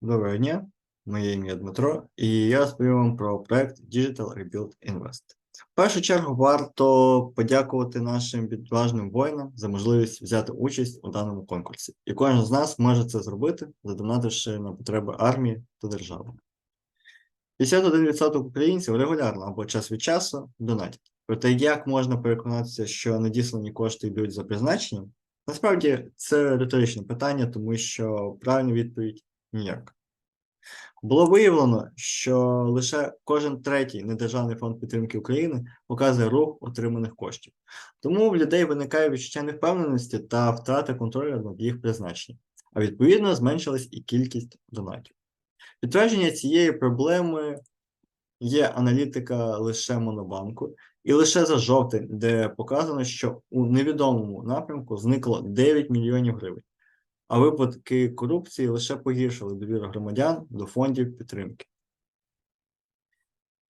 Доброго дня, моє ім'я Дмитро, і я розповім вам про проект Digital Rebuild Invest. В першу чергу варто подякувати нашим відважним воїнам за можливість взяти участь у даному конкурсі. І кожен з нас може це зробити, задонативши на потреби армії та держави. 51% українців регулярно або час від часу донатять. Проте як можна переконатися, що надіслані кошти йдуть за призначенням? Насправді це риторичне питання, тому що правильна відповідь ніяк. Було виявлено, що лише кожен третій недержавний фонд підтримки України показує рух отриманих коштів. Тому в людей виникає відчуття невпевненості та втрати контролю над їх призначенням, а відповідно зменшилась і кількість донатів. Підтвердження цієї проблеми є аналітика лише Монобанку, і лише за жовтень, де показано, що у невідомому напрямку зникло 9 мільйонів гривень, а випадки корупції лише погіршили довіру громадян до фондів підтримки.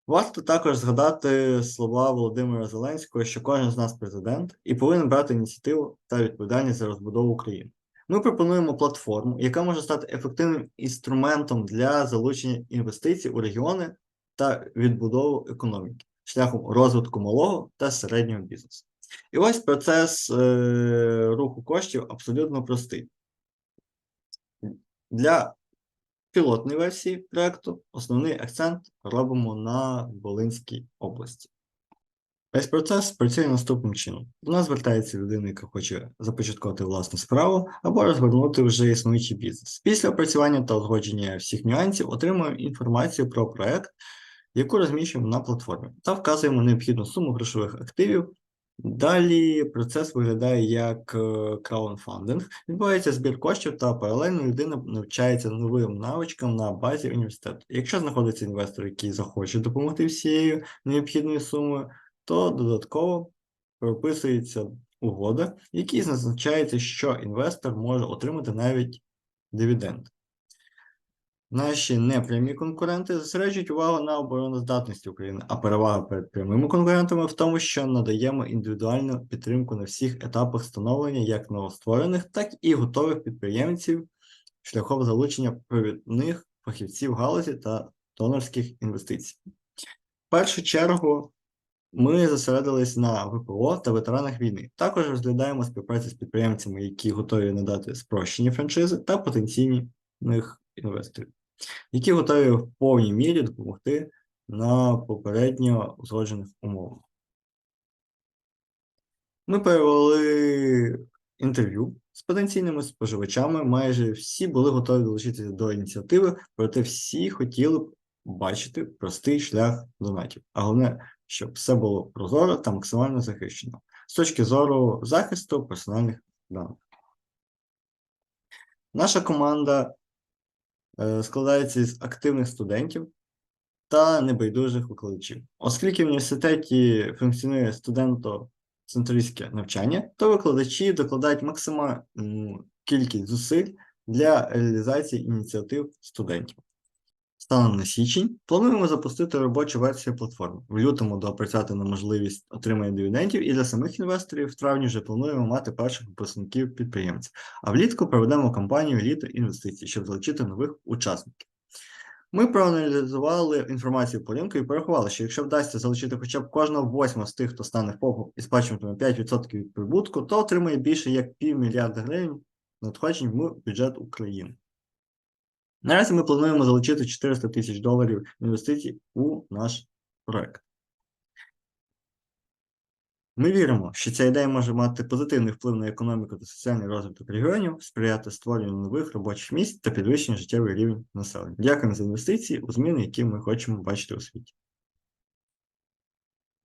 Варто також згадати слова Володимира Зеленського, що кожен з нас президент і повинен брати ініціативу та відповідальність за розбудову України. Ми пропонуємо платформу, яка може стати ефективним інструментом для залучення інвестицій у регіони та відбудову економіки шляхом розвитку малого та середнього бізнесу. І ось процес е, руху коштів абсолютно простий. Для пілотної версії проекту основний акцент робимо на Волинській області. Весь процес працює наступним чином. До нас звертається людина, яка хоче започаткувати власну справу або розгорнути вже існуючий бізнес. Після опрацювання та узгодження всіх нюансів отримуємо інформацію про проект, яку розміщуємо на платформі, та вказуємо необхідну суму грошових активів. Далі процес виглядає як е, краудфандинг. Відбувається збір коштів та паралельно людина навчається новим навичкам на базі університету. Якщо знаходиться інвестор, який захоче допомогти всією необхідною сумою, то додатково прописується угода, в якій зазначається, що інвестор може отримати навіть дивіденд. Наші непрямі конкуренти зосереджують увагу на обороноздатності України, а перевага перед прямими конкурентами в тому, що надаємо індивідуальну підтримку на всіх етапах становлення як новостворених, так і готових підприємців шляхом залучення провідних фахівців галузі та донорських інвестицій. В першу чергу ми зосередились на ВПО та ветеранах війни. Також розглядаємо співпрацю з підприємцями, які готові надати спрощені франшизи та потенційних інвесторів, які готові в повній мірі допомогти на попередньо узгоджених умовах. Ми провели інтерв'ю з потенційними споживачами. Майже всі були готові долучитися до ініціативи, проте всі хотіли б бачити простий шлях донатів. А головне, щоб все було прозоро та максимально захищено з точки зору захисту персональних даних. Наша команда складається з активних студентів та небайдужих викладачів. Оскільки в університеті функціонує студенто-центристське навчання, то викладачі докладають максимальну кількість зусиль для реалізації ініціатив студентів. Станом на січень плануємо запустити робочу версію платформи. В лютому доопрацювати на можливість отримання дивідендів, і для самих інвесторів в травні вже плануємо мати перших випускників підприємців. А влітку проведемо кампанію літо інвестицій, щоб залучити нових учасників. Ми проаналізували інформацію по ринку і порахували, що якщо вдасться залучити хоча б кожного восьмого з тих, хто стане ФОПом і сплачуватиме 5% від прибутку, то отримає більше як півмільярда гривень надходжень в бюджет України. Наразі ми плануємо залучити 400 тисяч доларів інвестицій у наш проект. Ми віримо, що ця ідея може мати позитивний вплив на економіку та соціальний розвиток регіонів, сприяти створенню нових робочих місць та підвищенню життєвий рівень населення. Дякуємо за інвестиції у зміни, які ми хочемо бачити у світі.